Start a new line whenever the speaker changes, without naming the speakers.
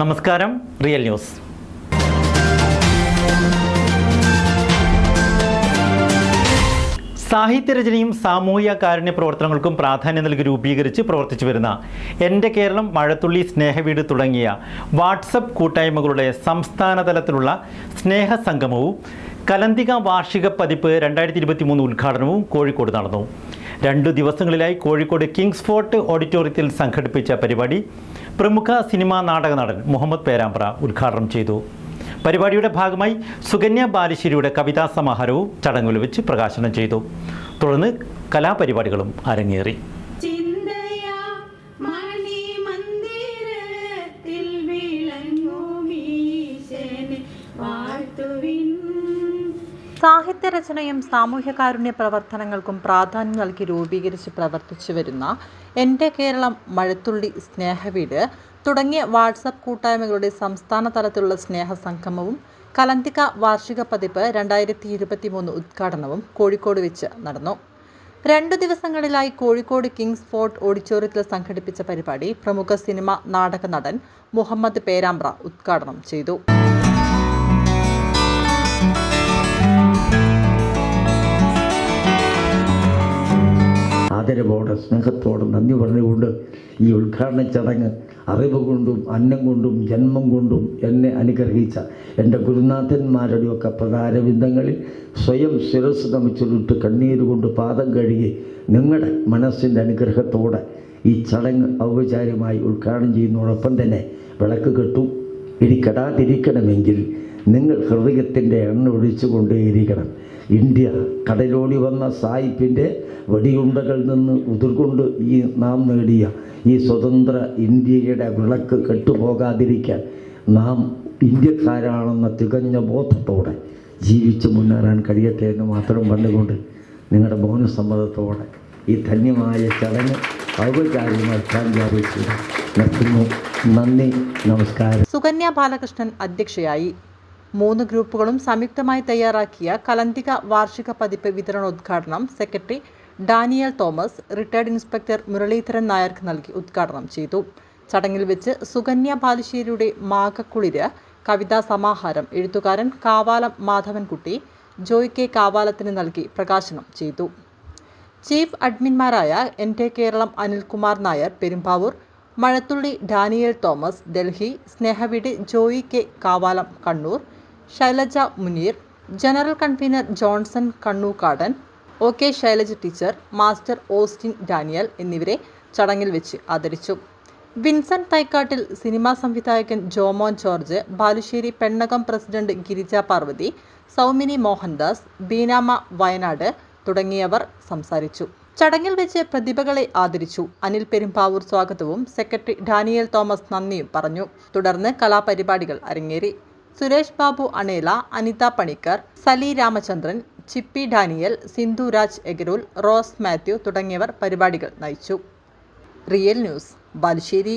നമസ്കാരം real news. സാഹിത്യരചനയും സാമൂഹിക കാരുണ്യ പ്രവർത്തനങ്ങൾക്കും പ്രാധാന്യം നൽകി രൂപീകരിച്ച് പ്രവർത്തിച്ചു വരുന്ന എന്റെ കേരളം മഴത്തുള്ളി സ്നേഹവീട് തുടങ്ങിയ വാട്സപ്പ് കൂട്ടായ്മകളുടെ സംസ്ഥാന തലത്തിലുള്ള സ്നേഹസംഗമവും കലന്തിക വാർഷിക പതിപ്പ് രണ്ടായിരത്തി ഇരുപത്തി മൂന്ന് ഉദ്ഘാടനവും കോഴിക്കോട് നടന്നു. രണ്ടു ദിവസങ്ങളിലായി കോഴിക്കോട് കിങ്സ് ഫോർട്ട് ഓഡിറ്റോറിയത്തിൽ സംഘടിപ്പിച്ച പരിപാടി പ്രമുഖ സിനിമാ നാടക നടൻ മുഹമ്മദ് പേരാമ്പ്ര ഉദ്ഘാടനം ചെയ്തു. പരിപാടിയുടെ ഭാഗമായി സുകന്യ ബാലുശ്ശേരിയുടെ കവിതാ സമാഹാരവും ചടങ്ങുകൾ വെച്ച് പ്രകാശനം ചെയ്തു. തുടർന്ന് കലാപരിപാടികളും അരങ്ങേറി.
സാഹിത്യരചനയും സാമൂഹ്യകാരുണ്യ പ്രവർത്തനങ്ങൾക്കും പ്രാധാന്യം നൽകി രൂപീകരിച്ച് പ്രവർത്തിച്ചു വരുന്ന എന്റെ കേരളം മഴത്തുള്ളി സ്നേഹവീട് തുടങ്ങിയ വാട്സപ്പ് കൂട്ടായ്മകളുടെ സംസ്ഥാന തലത്തിലുള്ള സ്നേഹസംഗമവും കലന്തിക വാർഷിക പതിപ്പ് രണ്ടായിരത്തി ഇരുപത്തി മൂന്ന് ഉദ്ഘാടനവും കോഴിക്കോട് വെച്ച് നടന്നു. രണ്ടു ദിവസങ്ങളിലായി കോഴിക്കോട് കിങ്സ് ഫോർട്ട് ഓഡിറ്റോറിയത്തിൽ സംഘടിപ്പിച്ച പരിപാടി പ്രമുഖ സിനിമ നാടക നടൻ മുഹമ്മദ് പേരാമ്പ്ര ഉദ്ഘാടനം ചെയ്തു.
ആദരവോടെ സ്നേഹത്തോടെ നന്ദി പറഞ്ഞുകൊണ്ട് ഈ ഉദ്ഘാടന ചടങ്ങ് അറിവ് കൊണ്ടും അന്നം കൊണ്ടും ജന്മം കൊണ്ടും എന്നെ അനുഗ്രഹിച്ച എന്റെ ഗുരുനാഥന്മാരുടെയൊക്കെ പ്രധാരബിന്ദങ്ങളിൽ സ്വയം ശിരസ് നമിച്ചിട്ട് കണ്ണീര് കൊണ്ട് പാദം കഴുകി നിങ്ങളുടെ മനസ്സിന്റെ അനുഗ്രഹത്തോടെ ഈ ചടങ്ങ് ഔപചാരികമായി ഉദ്ഘാടനം ചെയ്യുന്നതോടൊപ്പം തന്നെ വിളക്ക് കെട്ടും. ഇനി കെടാതിരിക്കണമെങ്കിൽ നിങ്ങൾ ഹൃദയത്തിന്റെ എണ്ണ ഒഴിച്ചു കൊണ്ടേയിരിക്കണം ഇന്ത്യ കടലോടി വന്ന സായിപ്പിന്റെ വെടിയുണ്ടകളിൽ നിന്ന് ഉതിർകൊണ്ട് ഈ നാം നേടിയ ഈ സ്വതന്ത്ര ഇന്ത്യയുടെ വിളക്ക് കെട്ടുപോകാതിരിക്കാൻ നാം ഇന്ത്യക്കാരാണെന്ന തികഞ്ഞ ബോധത്തോടെ ജീവിച്ച് മുന്നേറാൻ കഴിയട്ടെ എന്ന് മാത്രം പറഞ്ഞുകൊണ്ട് നിങ്ങളുടെ മൗനസമ്മതത്തോടെ ഈ ധന്യമായ ചടങ്ങ് ഔപചാരികമായി നന്ദി. നമസ്കാരം.
സുകന്യ ബാലകൃഷ്ണൻ അധ്യക്ഷയായി മൂന്ന് ഗ്രൂപ്പുകളും സംയുക്തമായി തയ്യാറാക്കിയ കലന്തിക വാർഷിക പതിപ്പ് വിതരണോദ്ഘാടനം secretary Daniel Thomas retired inspector Muraleedharan നായർക്ക് നൽകി ഉദ്ഘാടനം ചെയ്തു. ചടങ്ങിൽ വെച്ച് സുകന്യ ബാലുശ്ശേരിയുടെ മാകക്കുളിര് കവിതാ സമാഹാരം എഴുത്തുകാരൻ കാവാലം മാധവൻകുട്ടി ജോയ് കെ കാവാലത്തിന് നൽകി പ്രകാശനം ചെയ്തു. ചീഫ് അഡ്മിൻമാരായ എൻ ടെ കേരളം അനിൽകുമാർ നായർ പെരുമ്പാവൂർ മഴത്തുള്ളി Daniel Thomas Delhi സ്നേഹവീട് Joy K Kavalam Kannur Shailaja Muneer general convener Johnson Kannookadan O K Shailaja teacher master Austin Daniel എന്നിവരെ ചടങ്ങിൽ വെച്ച് ആദരിച്ചു. വിൻസെന്റ് തൈക്കാട്ടിൽ സിനിമാ സംവിധായകൻ ജോമോൻ ജോർജ് ബാലുശ്ശേരി പെണ്ണകം പ്രസിഡന്റ് ഗിരിജ പാർവതി സൗമിനി മോഹൻദാസ് ബീനാമ വയനാട് തുടങ്ങിയവർ സംസാരിച്ചു. ചടങ്ങിൽ വെച്ച് പ്രതിഭകളെ ആദരിച്ചു. അനിൽ പെരുമ്പാവൂർ സ്വാഗതവും സെക്രട്ടറി ഡാനിയൽ തോമസ് നന്ദിയും പറഞ്ഞു. തുടർന്ന് കലാപരിപാടികൾ അരങ്ങേറി. Suresh Babu Anela Anitha Panicker Sali Ramachandran Chippy Daniel Sindhu Raj Ekarool Rose Mathew തുടങ്ങിയവർ പരിപാടികൾ നയിച്ചു. Real news Balussery.